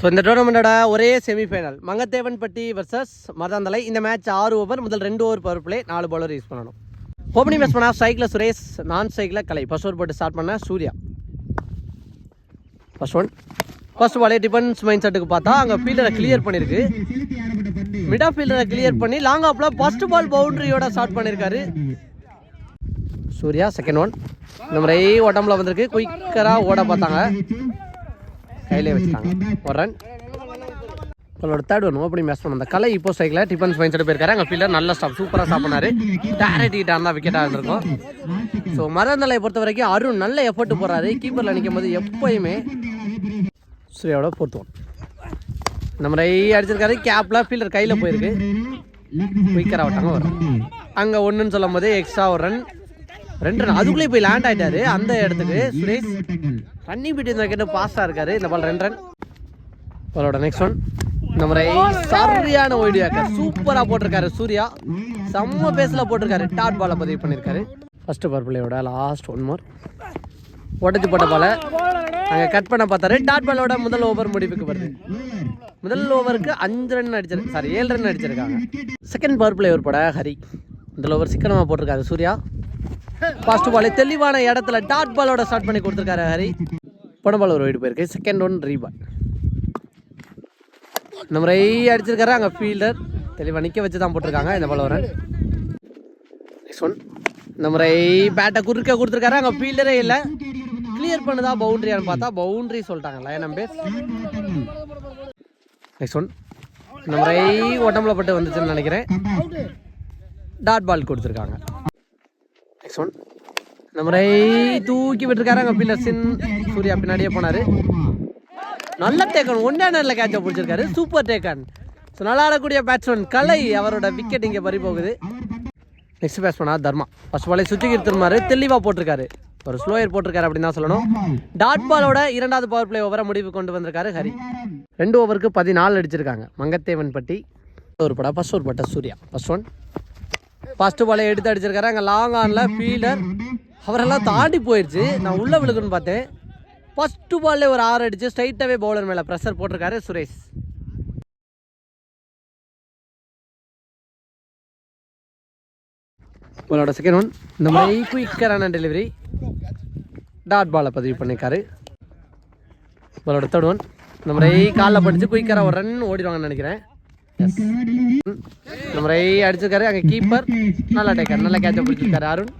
So இந்த டோர்னமெண்ட்டோட ஒரே semi-final Mangathevanpatti versus Maruthanthalai இந்த மேட்ச் ஆறு ஓவர் முதல் ரெண்டு ஓவர் பவர் பிளே நாலு பவுலர் யூஸ் பண்ணணும். ஓப்பனிங் பேட்ஸ் பண்ணால் ஸ்ட்ரைக்கில் சுரேஷ் நான் ஸ்ட்ரைக்கில் கலை. ஃபர்ஸ்ட் ஓவர் போட்டு ஸ்டார்ட் பண்ண சூர்யா. ஃபர்ஸ்ட் ஒன் ஃபர்ஸ்ட் பாலே டிஃபென்ஸ் மைண்ட் செட்டுக்கு பார்த்தா அங்கே ஃபீல்டரை கிளியர் பண்ணியிருக்கு மிட் ஆஃப் ஃபீல்டரை கிளியர் பண்ணி லாங் ஆஃபில் ஃபர்ஸ்ட் பால் பவுண்டரியோட ஸ்டார்ட் பண்ணியிருக்காரு சூர்யா செகண்ட் ஒன் இந்த முறை உடம்புல வந்திருக்கு. குயிக்கராக ஓட பார்த்தாங்க. கையிலே வச்சுட்டாங்க. ஒரு ரன் உங்களோட தேர்ட் ஒன் ஓப்பனிங் மேட்ச் பண்ண அந்த கலை இப்போ சைக்கிள் டிஃபன்ஸ் மைண்ட் போயிருக்காரு. அங்கே ஃபீல்டர் நல்ல ஸ்டாப் சூப்பராக சாப்பிட்றாரு பண்ணாரு டேரக்ட் ஹிட் இருந்தால் விக்கெட்டாக இருந்திருக்கும். ஸோ மரந்தலையை பொறுத்த வரைக்கும் அருண் நல்ல எஃபர்ட் போடுறாரு. கீப்பரில் நிற்கும் போது எப்பயுமே சூர்யாவோட ஃபோர்த் நம்ம இந்த முறை அடிச்சிருக்காரு. கேப்பில் ஃபீல்டர் கையில் போயிருக்கு. குயிக்கராக விட்டாங்க வரும். அங்கே ஒன்றுன்னு சொல்லும் போது எக்ஸ்ட்ரா ஒரு ரன் ரெண்டு ரன் அதுக்குள்ளேயே போய் லேண்ட் ஆகிட்டாரு அந்த இடத்துக்கு சுரேஷ் தண்ணி பீட் இந்த விக்கெட்டு பாஸ்டாக இருக்காரு. இந்த பால் ரெண்டு ரன் பாலோட நெக்ஸ்ட் ஒன் இந்த முறை சரியான ஒய்டு சூப்பராக போட்டிருக்காரு சூர்யா. செம்ம பேஸில் போட்டிருக்காரு. டாட் பாலை பதிவு பண்ணியிருக்காரு. First power last one more உடச்சி போட்ட பால அங்கே கட் பண்ண பார்த்தாரு. டாட் பாலோட முதல் ஓவர் முடிவுக்கு வருது. முதல் ஓவருக்கு அஞ்சு ரன் அடிச்சிரு சாரி ஏழு ரன் அடிச்சிருக்காங்க. Second power play over Hari. முதல் ஓவர் சிக்கனமாக போட்டிருக்காரு சூர்யா. ஃபர்ஸ்ட் பால் தெளிவான இடத்துல டாட் பாலோட ஸ்டார்ட் பண்ணி கொடுத்துருக்காரு ஹரி. போன பால் ஒரு வீடு போயிருக்கு. செகண்ட் ஒன் ரீபால் இந்த முறை அடிச்சிருக்காரு அங்கே ஃபீல்டர் தெளிவாக நிற்க வச்சு தான் போட்டிருக்காங்க இந்த பால் வரேன் நெக்ஸ்ட் ஒன் இந்த முறை பேட்டை குறுக்க கொடுத்துருக்காரு அங்கே ஃபீல்டரே இல்லை. கிளியர் பண்ணுதா பவுண்டரியான்னு பார்த்தா பவுண்டரி சொல்லிட்டாங்க லயன் அம்பேர் நெக்ஸ்ட் ஒன் இந்த முறை உடம்புல பட்டு வந்துச்சுன்னு நினைக்கிறேன். டாட் பால் கொடுத்துருக்காங்க. நெக்ஸ்ட் ஒன் நம்மளை தூக்கி விட்டுருக்காரு அங்கே ஃபீல்டர் சின் சூர்யா பின்னாடியே போனார். நல்ல டேக்கன் ஒன்றே நேரில் கேட்சை பிடிச்சிருக்காரு. சூப்பர் டேக்கன் ஸோ நல்லா ஆடக்கூடிய பேட்ஸ்மேன் கலை அவரோட விக்கெட் இங்கே பறி போகுது. நெக்ஸ்ட் பேட்ஸ்மேனா தர்மா. ஃபர்ஸ்ட் பாலே சுற்றி திருமாரு தெளிவாக போட்டிருக்காரு. ஒரு ஸ்லோயர் போட்டிருக்காரு அப்படின்னு தான் சொல்லணும். டாட் பாலோட இரண்டாவது பவர் பிளே ஓவரை முடிவு கொண்டு வந்திருக்காரு ஹரி. ரெண்டு ஓவருக்கு பதினாலு அடிச்சிருக்காங்க. மங்கத்தேவன் பட்டி. ஒரு படம் ஃபர்ஸ்ட் ஒரு பட்ட சூர்யா. ஃபர்ஸ்ட் ஒன் ஃபஸ்ட்டு பாலை எடுத்து அடிச்சிருக்காரு. அங்கே லாங் ஆனில் ஃபீல்டர் அவரெல்லாம் தாண்டி போயிடுச்சு நான் உள்ளே விழுக்குன்னு பார்த்தேன். ஃபஸ்ட்டு பால்லே ஒரு ஆறு அடிச்சு ஸ்ட்ரைட்டாகவே பவுலர் மேலே ப்ரெஷர் போட்டிருக்காரு சுரேஷ். உங்களோட செகண்ட் ஒன் இந்த மாதிரி குயிக்கரான டெலிவரி டாட் பாலை பதிவு பண்ணியிருக்காரு உங்களோட தேர்ட் ஒன் இந்த மாதிரி காலில் படித்து குயிக்கராக ஒரு ரன் ஓடிடுவாங்கன்னு நினைக்கிறேன். இந்த மாதிரி அடிச்சிருக்காரு அங்கே கீப்பர் நல்லா டேக்கர் நல்லா கேட்ச பிடிச்சிருக்காரு அருண்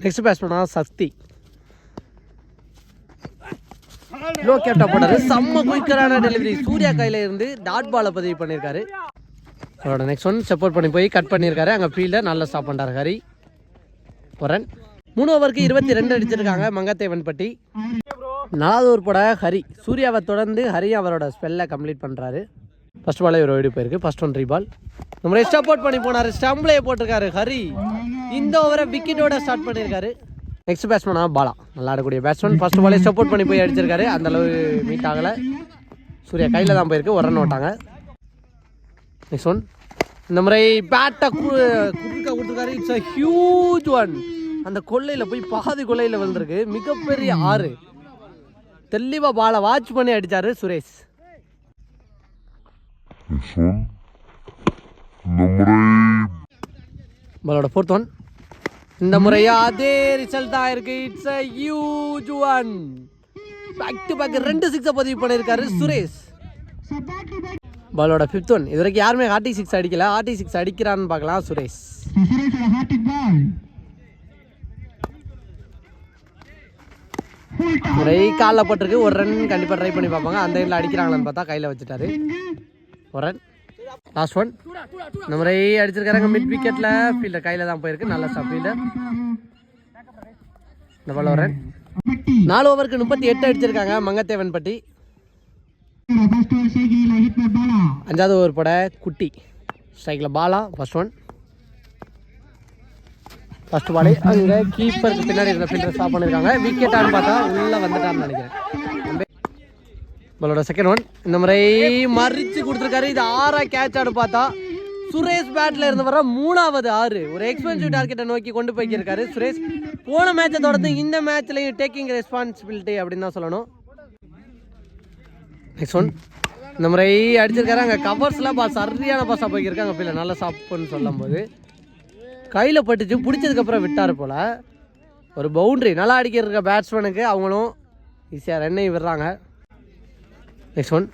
நெக்ஸ்ட் பேட்ஸ்மேனா சக்தி லோ கேப்டா போட்டாரு செம்ம குயிக்கரான டெலிவரி சூர்யா கையில இருந்து டாட் பாலை பதிவு பண்ணியிருக்காரு அவரோட நெக்ஸ்ட் ஒன் சப்போர்ட் பண்ணி போய் கட் பண்ணியிருக்காரு அங்கே ஃபீல்டர் நல்லா ஸ்டாப் பண்ணுறாரு ஹரி ஒரு மூணு ஓவருக்கு இருபத்தி ரெண்டு அடிச்சிருக்காங்க மங்கத்தேவன் பட்டி நாலாவது ஓவர் ஹரி. சூர்யாவை தொடர்ந்து ஹரி அவரோட ஸ்பெல்லை கம்ப்ளீட் பண்ணுறாரு ஃபர்ஸ்ட் பாலே ஒரு ஓடி போயிருக்கு. ஃபர்ஸ்ட் ஒன் ரீபால் இந்த ஸ்டப் சப்போர்ட் பண்ணி போனார். ஸ்டம்ப்லேயே போட்டிருக்காரு ஹரி. இந்த ஓவரை விக்கெட்டோட ஸ்டார்ட் பண்ணியிருக்காரு. நெக்ஸ்ட் பேட்ஸ்மேனாக பாலா. நல்லா ஆடக்கூடிய பேட்ஸ்மேன் ஃபர்ஸ்ட் பாலே சப்போர்ட் பண்ணி போய் அடிச்சிருக்காரு. அந்தளவு மீட் ஆகலை. சூர்யா கையில் தான் போயிருக்கு. ஒரு ரன் ஓட்டாங்க. நெக்ஸ்ட் ஒன் இந்த முறை பேட்டை குறுக்க கொடுத்துருக்காரு. இட்ஸ் அ ஹியூஜ் ஒன் அந்த கொள்ளையில் போய் பாதி கொள்ளையில் வந்திருக்கு மிகப்பெரிய ஆறு. தெளிவாக பாலை வாட்ச் பண்ணி அடித்தார் சுரேஷ். பாலோட ஃபோர்த் ஒன் இந்த முறையா அதே ரிசல்ட் தான் இருக்கு. It's a huge one back to back ரெண்டு சிக்ஸை பதிவு பண்ணியிருக்காரு சுரேஷ். பாலோட ஃபிஃப்த் ஒன் இது வரைக்கும் யாருமே ஆர்டி சிக்ஸ் அடிக்கல. ஆர்டி சிக்ஸ் அடிக்கிறான்னு பார்க்கலாம் சுரேஷ். முறை காலில் போட்டிருக்கு. ஒரு ரன் கண்டிப்பாக ட்ரை பண்ணி பார்ப்பாங்க. அந்த இதில் அடிக்கிறாங்களான்னு பார்த்தா கையில் வச்சுட்டாரு. ஒரு ரன் லாஸ்ட் ஒன் இந்த முறை அடிச்சிருக்காங்க மிட் விக்கெட்டில் ஃபீல்டர் கையில் தான் போயிருக்கு. நல்ல ஸ்டாப் ஃபீல்டர் இந்த பால் ஒரு ரன் நாலு ஓவருக்கு முப்பத்தி எட்டு அடிச்சிருக்காங்க. மங்கத்தேவன் பட்டி. அஞ்சாவது ஓவர் போட குட்டி. ஸ்ட்ரைக்கில் பாலா. ஃபர்ஸ்ட் ஒன் ஃபர்ஸ்ட் பாலே அங்கே கீப்பருக்கு பின்னாடி இருந்த ஃபீல்டர் ஸ்டாப் பண்ணியிருக்காங்க விக்கெட்டான்னு பார்த்தா உள்ளே வந்துட்டான்னு நினைக்கிறேன். பாலோட செகண்ட் ஒன் இந்த முறை மறித்து கொடுத்துருக்காரு. இது ஆறா கேட்ச் ஆடு பார்த்தா சுரேஷ் பேட்டில் இருந்து வர மூணாவது ஆறு. ஒரு எக்ஸ்பென்சிவ் டார்கெட்டை நோக்கி கொண்டு போய்க்கிருக்காரு சுரேஷ். போன மேட்சை தொடர்ந்து இந்த மேட்ச்லையும் டேக்கிங் ரெஸ்பான்சிபிலிட்டி அப்படின்னு தான் சொல்லணும். நெக்ஸ்ட் ஒன் இந்த முறை அடிச்சிருக்காரு. அங்கே கவர்ஸ்லாம் பாஸ் சரியான பாஸாக போய்க்கிருக்காங்க பிள்ளை நல்லா சாப்புன்னு சொல்லும்போது. கையில் பட்டுச்சு பிடிச்சதுக்கப்புறம் விட்டார் போல். ஒரு பவுண்ட்ரி நல்லா அடிக்கிற பேட்ஸ்மேனுக்கு அவங்களும் ஈஸியாக ரன்னையும் விடுறாங்க. நெக்ஸ்ட் ஒன்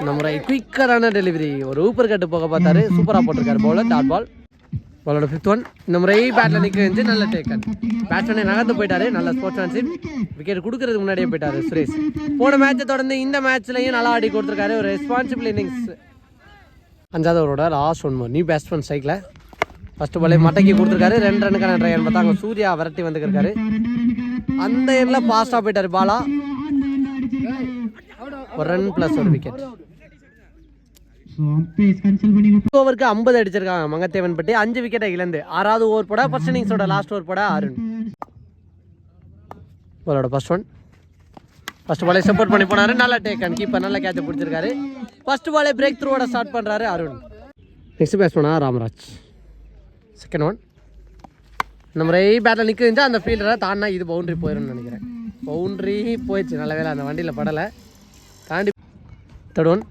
இந்த முறை குயிக்கரான டெலிவரி ஒரு ஊப்பர் கட்டு போக பார்த்தாரு. சூப்பராக போட்டிருக்காரு பவுலர் டாட் பால் பாலோட ஃபிஃப்த் ஒன் இந்த முறை பேட்டில் நிற்க வந்து நல்ல டேக்கன் பேட்ஸ்மேனை நகர்ந்து போயிட்டாரு. நல்ல ஸ்போர்ட்ஸ்மேன்ஷிப் விக்கெட் கொடுக்கறதுக்கு முன்னாடியே போயிட்டாரு சுரேஷ். போன மேட்சை தொடர்ந்து இந்த மேட்ச்லையும் நல்லா ஆடி கொடுத்துருக்காரு. ஒரு ரெஸ்பான்சிபிள் இன்னிங்ஸ் அஞ்சாவது ஓவரோட லாஸ்ட் ஒன் நியூ பேட்ஸ்மேன் சைக்கில் ஃபஸ்ட்டு பாலே மட்டைக்கு கொடுத்துருக்காரு. ரெண்டு ரனுக்கான ட்ரை பார்த்தா அங்கே சூர்யா விரட்டி வந்துருக்காரு அந்த எண்ணில் ஃபாஸ்ட்டாக போயிட்டாரு பாலா. ஒரு ரன் ப்ளஸ் ஒரு விக்கெட் ஓவருக்கு ஐம்பது அடிச்சிருக்காங்க மங்கத்தேவன் பட்டி. அஞ்சு விக்கெட்டை இழந்து. ஆறாவது ஓவர் போட ஃபர்ஸ்ட் இன்னிங்ஸோட லாஸ்ட் ஓவர் போட அருண் பாலோட ஃபர்ஸ்ட் ஒன் ஃபர்ஸ்ட் பாலே சப்போர்ட் பண்ணி போனாரு. நல்ல அண்ட் கீப்பர் நல்ல கேட்ச் பிடிச்சிருக்காரு. ஃபர்ஸ்ட் பாலே பிரேக் த்ரூவோட ஸ்டார்ட் பண்ணுறாரு அருண் நெக்ஸ்ட் பேட்ஸ்மேனா ராமராஜ். செகண்ட் ஒன் இந்த முறை பேட்டில் நிற்க இருந்தால் அந்த ஃபீல்டரை தாண்டினா இது பவுண்ட்ரி போயிடும்னு நினைக்கிறேன். பவுண்டரி போயிடுச்சு. நல்ல வேலை அந்த வண்டியில் படலை. தாண்டி தேர்ட் ஒன்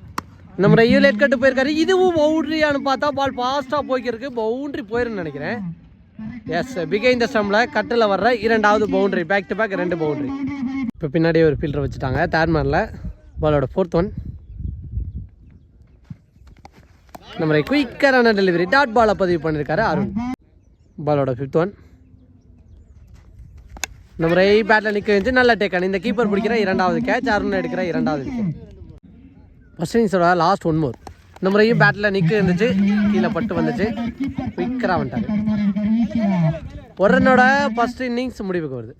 நம்ம முறை லேட் கட்டு போயிருக்காரு. இதுவும் பவுண்டரியானு பார்த்தா பால் ஃபாஸ்ட்டாக போய்க்கிருக்கு. பவுண்ட்ரி போயிருன்னு நினைக்கிறேன். எஸ் பிகைந்த ஸ்டம்பில் கட்டில் வர்ற இரண்டாவது பவுண்ட்ரி பேக் டு பேக் ரெண்டு பவுண்ட்ரி இப்போ பின்னாடியே ஒரு ஃபீல்டர் வச்சுட்டாங்க. தேர்ட் மேனில் பாலோட ஃபோர்த் ஒன் நம்மளை குயிக்கரான டெலிவரி டாட் பாலை பதிவு பண்ணியிருக்காரு அருண். பாலோட ஃபிஃப்த் ஒன் நம்ம பேட்டில் நிற்க வச்சு நல்ல டேக்கன் இந்த கீப்பர் பிடிக்கிற இரண்டாவது கேட்ச் அருண் எடுக்கிற இரண்டாவது விக்கெட் ஃபர்ஸ்ட் இன்னிங்ஸோட லாஸ்ட் ஒன் மோர் இந்த முறையும் பேட்டில் நிற்க இருந்துச்சு. கீழே பட்டு வந்துச்சு. குயிக்கராக வந்துட்டாரு. ஒரு ரன்னோட ஃபர்ஸ்ட் இன்னிங்ஸ் முடிவுக்கு வருது.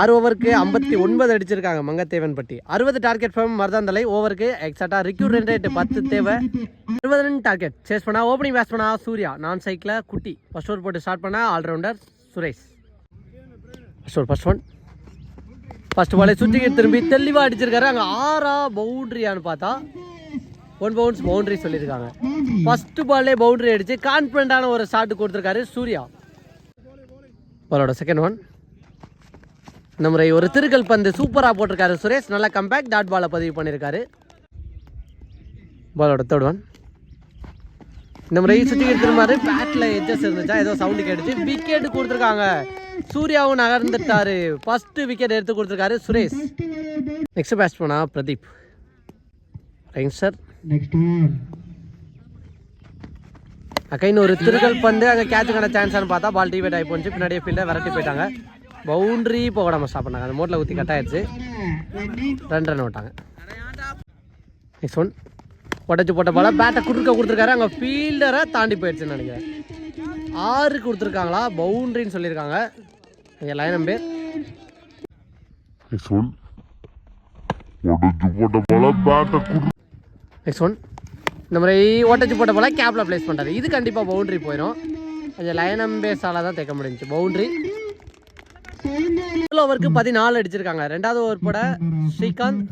ஆறு ஓவருக்கு ஐம்பத்தி ஒன்பது அடிச்சிருக்காங்க மங்கத்தேவன் பட்டி அறுபது டார்கெட் ஃபார்ம் மருதாந்தலை ஓவருக்கு எக்ஸாக்டா ரிக்யூட் ரன் ரேட் பத்து தேவை. இருபது ரன் டார்கெட் சேஸ் பண்ணா ஓப்பனிங் பேட்ஸ் பண்ணா சூர்யா. நான் சைக்கிளில் குட்டி. ஃபர்ஸ்ட் ஓவர் போட்டு ஸ்டார்ட் பண்ணா allrounder Suresh. First over first one first பாலே சுற்றிக்கு திரும்பி தெளிவாக அடிச்சிருக்காரு. அங்கே ஆறா பவுண்ட்ரியான்னு பார்த்தா ஒன் பவுண்ட்ஸ் பவுண்டரி சொல்லியிருக்காங்க. ஃபர்ஸ்ட் பாலே பவுண்டரி அடிச்சு கான்ஃபிடண்டான ஒரு ஷாட் கொடுத்துருக்காரு சூர்யா. பாலோட செகண்ட் ஒன் இந்த முறை ஒரு திருக்கல் பந்து சூப்பராக போட்டிருக்காரு சுரேஷ். நல்லா கம்பேக்ட் டாட் பாலை பதிவு பண்ணியிருக்காரு. பாலோட தேர்ட் ஒன் இந்த முறை சுற்றி திரும்பாரு பேட்டில் எட்ஜஸ் இருந்துச்சா? ஏதோ சவுண்டு கேட்டுச்சு. விக்கெட் கொடுத்துருக்காங்க. சூர்யாவும் நகர்ந்துட்டாரு. ஃபர்ஸ்ட் விக்கெட் எடுத்து கொடுத்துருக்காரு சுரேஷ். நெக்ஸ்ட் பேட்ச் போனா பிரதீப். ரைட் சார் அக்கைன்னு ஒரு திருக்கல் பந்து. அங்கே கேட்சுக்கான சான்ஸ்னு பார்த்தா பால் டிவேட் ஆகி போச்சு. பின்னாடியே ஃபீல்டை விரட்டி போயிட்டாங்க. பவுண்ட்ரி போக நம்ம ஸ்டாப் பண்ணாங்க அந்த மோட்டில் ஊற்றி கட் ஆயிடுச்சு ரெண்டு ரன் விட்டாங்க. நெக்ஸ்ட் ஒன் உடச்சி போட்ட பால பேட்டை குறுக்க கொடுத்துருக்காரு. அங்கே ஃபீல்டரை தாண்டி போயிடுச்சுன்னு நினைக்கிறேன். ஆறு கொடுத்துருக்காங்களா? பவுண்ட்ரின்னு சொல்லியிருக்காங்க. இங்கே லைனம் பேர் Next one. உடச்சு போட்ட போல பேட்டை குடு. நெக்ஸ்ட் ஒன் இந்த மாதிரி ஓட்டச்சு போட்ட போல கேப்பில் ப்ளேஸ் பண்ணுறாரு இது கண்டிப்பாக பவுண்ட்ரி போயிடும் கொஞ்சம் லைனம் பேஸால் தான் தைக்க முடிஞ்சுச்சு. பவுண்ட்ரி. முதல் ஓவருக்கு பதினாலு அடிச்சிருக்காங்க. ரெண்டாவது ஓவர் போட ஸ்ரீகாந்த்.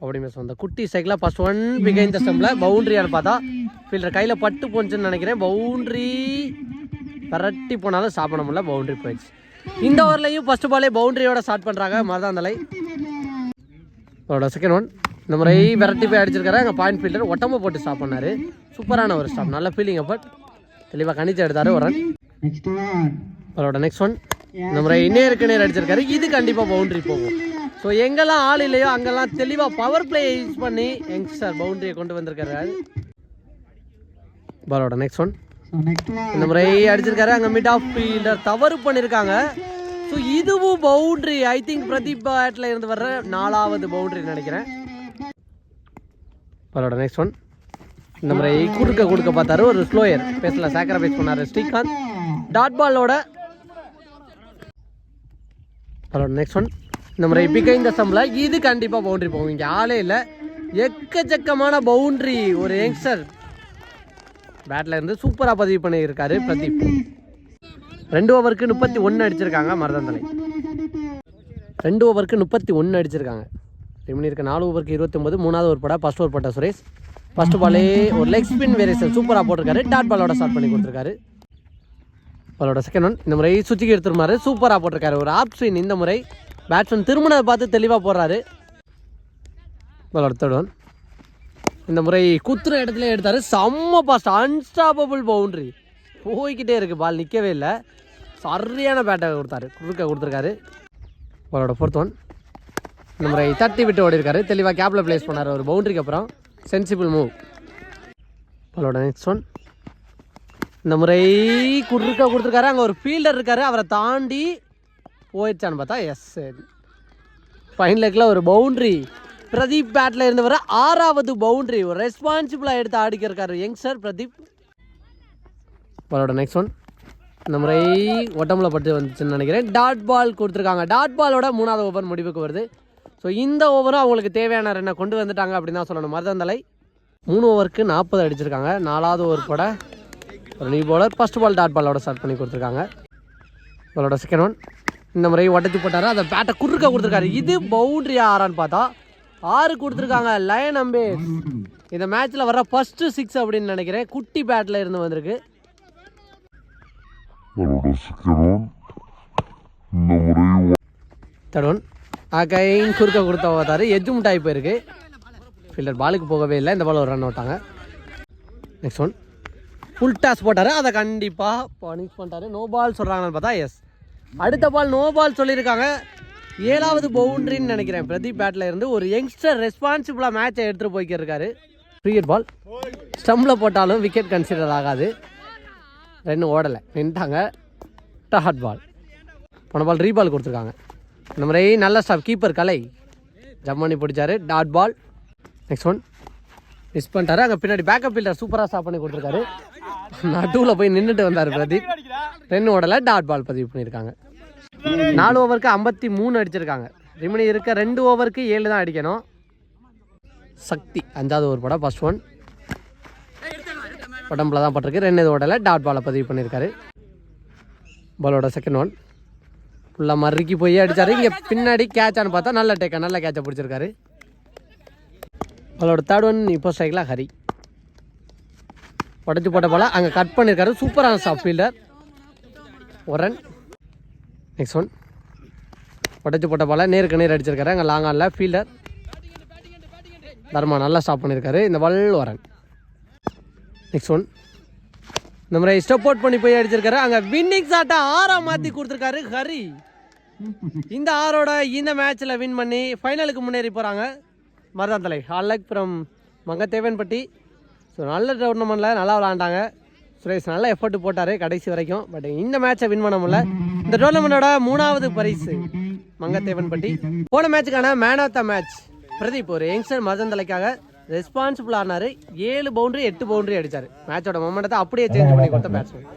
அப்படி மிஸ் வந்த குட்டி சைக்கிளில் ஃபர்ஸ்ட் ஒன் பிகைன் த ஸ்டம்பில் பவுண்ட்ரியான்னு பார்த்தா? ஃபீல்டர் கையில் பட்டு போச்சுன்னு நினைக்கிறேன். பவுண்ட்ரி பரட்டி போனாலும் சாப்பிட முடியல பவுண்ட்ரி போயிடுச்சு. இந்த ஓவர்லையும் ஃபர்ஸ்ட் பாலே பவுண்டரியோட ஸ்டார்ட் பண்ணுறாங்க மருதாந்தலை. அவரோட செகண்ட் ஒன் இந்த முறை விரட்டி போய் அடிச்சிருக்காரு. அங்கே பாயிண்ட் ஃபீல்டர் ஒட்டம்ப போட்டு ஸ்டாப் பண்ணாரு. சூப்பரான ஒரு ஸ்டாப் நல்ல ஃபீலிங் பட் தெளிவாக கணிச்சு எடுத்தாரு ஒரு ரன் அவரோட நெக்ஸ்ட் ஒன் இந்த முறை நேருக்கு நேர் அடிச்சிருக்காரு. இது கண்டிப்பாக பவுண்டரி போகும். ஸோ எங்கெல்லாம் ஆள் இல்லையோ அங்கெல்லாம் தெளிவாக பவர் பிளே யூஸ் பண்ணி யங்ஸ்டர் பவுண்டரியை கொண்டு வந்திருக்காரு. பாலோட நெக்ஸ்ட் ஒன் இந்த முறை அடிச்சிருக்காரு. அங்கே மிட் ஆஃப் ஃபீல்டர் தவறு பண்ணியிருக்காங்க ஸோ இதுவும் பவுண்டரி ஐ திங்க் பிரதீப் பேட்டில் இருந்து வர்ற நாலாவது பவுண்டரி நினைக்கிறேன். அவரோட நெக்ஸ்ட் ஒன் இந்த முறை குறுக்க கொடுக்க பார்த்தாரு. ஒரு ஸ்லோயர் பேசல சாக்ரிஃபைஸ் பண்ணாரு ஸ்ரீகாந்த். டாட் பாலோட ஹலோ நெக்ஸ்ட் ஒன் இந்த முறை பிகை இந்த சம்பில் இது கண்டிப்பாக பவுண்ட்ரி போகும். இங்கே ஆளே இல்லை. எக்கச்சக்கமான பவுண்ட்ரி ஒரு யங்ஸ்டர் பேட்டில் இருந்து சூப்பராக பதிவு பண்ணியிருக்காரு பிரதீப். ரெண்டு ஓவருக்கு முப்பத்தி ஒன்று அடிச்சிருக்காங்க மருதந்தலை. ரெண்டு ஓவருக்கு முப்பத்தி ஒன்று அடிச்சிருக்காங்க. ரிமினி இருக்க நாலு ஓவருக்கு இருபத்தொம்பது மூணாவது ஓவர் படம் ஃபஸ்ட் ஓவர் போட்ட சுரேஷ். ஃபஸ்ட் பாலே ஒரு லெக் ஸ்பின் வேரியேஷன் சூப்பராக போட்டிருக்காரு. டாட் பாலோட ஸ்டார்ட் பண்ணி கொடுத்துருக்காரு. அவரோட செகண்ட் ஒன் இந்த முறை சுற்றிக்கு எடுத்துருமாரு சூப்பராக போட்டிருக்காரு. ஒரு ஆப் ஸ்வின் இந்த முறை. பேட்ஸ்மேன் திருமணத்தை பார்த்து தெளிவாக போடுறாரு. அவரோட தேர்ட் ஒன் இந்த முறை குத்துற இடத்துல எடுத்தார். செம்ம பாஸ்ட் அன்ஸ்டாப்பபிள் பவுண்ட்ரி போய்கிட்டே இருக்குது பால் நிற்கவே இல்லை. சரியான பேட்டை கொடுத்தாரு. குறுக்க கொடுத்துருக்காரு. அவரோட ஃபோர்த் ஒன் இந்த முறை தட்டி விட்டு ஓடி இருக்காரு. தெளிவாக கேப்பில் ப்ளேஸ் பண்ணார். ஒரு பவுண்ட்ரிக்கு அப்புறம். சென்சிபிள் மூவ் அவரோட நெக்ஸ்ட் ஒன் இந்த முறை குறுக்க கொடுத்துருக்காரு அங்கே ஒரு ஃபீல்டர் இருக்காரு அவரை தாண்டி போயிடுச்சான்னு பார்த்தா எஸ் சரி. ஃபைன் லெக்கில் ஒரு பவுண்ட்ரி பிரதீப் பேட்டில் இருந்து வர ஆறாவது பவுண்ட்ரி ஒரு ரெஸ்பான்சிபிளாக எடுத்து ஆடிக்க இருக்காரு யங்ஸ்டர் பிரதீப். பாலோட நெக்ஸ்ட் ஒன் இந்த முறை ஒட்டமில் பட்டு வந்துச்சுன்னு நினைக்கிறேன். டாட் பால் கொடுத்துருக்காங்க. டாட் பாலோட மூணாவது ஓவர் முடிவுக்கு வருது. ஸோ இந்த ஓவரும் அவங்களுக்கு தேவையான ரன்னை கொண்டு வந்துட்டாங்க அப்படின்னு தான் சொல்லணும். மருதந்தலை மூணு ஓவருக்கு நாற்பது அடிச்சிருக்காங்க. நாலாவது ஓவர் கூட ஒரு new bowler first ball dot பாலோட ஸ்டார்ட் பண்ணி கொடுத்துருக்காங்க. பாலோட செகண்ட் ஒன் இந்த முறை உடச்சி போட்டாரு. அதை பேட்டை குறுக்க கொடுத்துருக்காரு. இது பவுண்டரி ஆறான்னு பார்த்தா ஆறு கொடுத்துருக்காங்க லயன் அம்பேர் இந்த மேட்ச்சில் வர ஃபஸ்ட்டு சிக்ஸ் அப்படின்னு நினைக்கிறேன். குட்டி பேட்டில் இருந்து வந்திருக்கு. ஒன் அகைன் குறுக்க கொடுத்த பார்த்தாரு எஜ்ஜு முட்டாய் போயிருக்கு? ஃபீல்டர் பாலுக்கு போகவே இல்லை. இந்த பால் ஒரு ரன் விட்டாங்க. நெக்ஸ்ட் ஒன் ஃபுல் டாஸ் போட்டார். அதை கண்டிப்பாக பனிஷ் பண்ணிட்டாரு. நோ பால் சொல்கிறாங்கன்னு பார்த்தா எஸ் அடுத்த பால் நோ பால் சொல்லியிருக்காங்க. ஏழாவது பவுண்டரின்னு நினைக்கிறேன். பிரதீப் பேட்டில் இருந்து ஒரு யங்ஸ்டர் ரெஸ்பான்சிபிளாக மேட்சை எடுத்துகிட்டு போய்க்கிருக்காரு. கிரிக்கெட் பால் ஸ்டம்பில் போட்டாலும் விக்கெட் கன்சிடர் ஆகாது. ரெண்டு ஓடலை. நின்ட்டாங்க டாட் பால் போன பால் ரீபால் கொடுத்துருக்காங்க. இந்த மாதிரி நல்ல stop keeper Kalai. Jump பிடிச்சாரு. Dot ball next one miss பண்ணிட்டாரு. அங்கே பின்னாடி பேக்கப் ஃபீல்டர் சூப்பராக ஸ்டாப் பண்ணி கொடுத்துருக்காரு. நடுவில் போய் நின்றுட்டு வந்தார் பிரதீப். ரெண்டு ஓடலை டாட் பால் பதிவு பண்ணியிருக்காங்க. நாலு ஓவருக்கு ஐம்பத்தி மூணு அடிச்சிருக்காங்க. ரிமினி இருக்க ரெண்டு ஓவருக்கு ஏழு தான் அடிக்கணும். சக்தி அஞ்சாவது ஓவர் படம் ஃபஸ்ட் ஒன் உடம்புல தான் பட்டிருக்கு. ரெண்டு ஓடலை டாட் பாலை பதிவு பண்ணியிருக்காரு. பாலோட செகண்ட் ஒன் ஃபுல்லாக மறுக்கி போய் அடிச்சாரு. இங்கே பின்னாடி கேட்சான்னு பார்த்தா நல்ல டேக்கா நல்ல கேட்சை பிடிச்சிருக்காரு. அவளோட தேர்ட் ஒன் இப்போ ஸ்ட்ரைக்கில் ஹரி. உடச்சி போட்ட போல அங்கே கட் பண்ணியிருக்காரு சூப்பரான ஸ்டாப் ஃபீல்டர் ஒரு ரன் நெக்ஸ்ட் ஒன் உடச்சி போட்ட போல நேருக்கு நேர் அடிச்சிருக்காரு. அங்கே லாங் ஆனில் ஃபீல்டர் தர்மா நல்லா ஸ்டாப் பண்ணியிருக்காரு இந்த பால் ஒரு ரன் நெக்ஸ்ட் ஒன் இந்த முறை ஸ்டெப் அவுட் பண்ணி போய் அடிச்சிருக்காரு. அங்கே வின்னிங் ஷாட்டை ஆறாக மாற்றி கொடுத்துருக்காரு ஹரி. இந்த ஆரோட இந்த மேட்ச்சில் வின் பண்ணி ஃபைனலுக்கு முன்னேறி போகிறாங்க மருதாந்தலை ஹாலக் ஃப்ரம் மங்கத்தேவன்பட்டி. ஸோ நல்ல டோர்னமெண்ட்டில் நல்லா விளாண்டாங்க சுரேஷ் நல்லா எஃபர்ட் போட்டார் கடைசி வரைக்கும். பட் இந்த மேட்சை வின் பண்ண முடியல. இந்த டோர்னமெண்ட்டோட மூணாவது பரிசு மங்கத்தேவன்பட்டி. போன மேட்சுக்கான man of the match Pradeep. ஒரு யங்ஸ்டர் மருதந்தலைக்காக ரெஸ்பான்சிபிள் ஆனார். ஏழு பவுண்டரி எட்டு பவுண்டரி அடிச்சார். மேட்சோட மொமெண்டத்தை அப்படியே சேஞ்ச் பண்ணி கொடுத்த பேட்ஸ்மேன்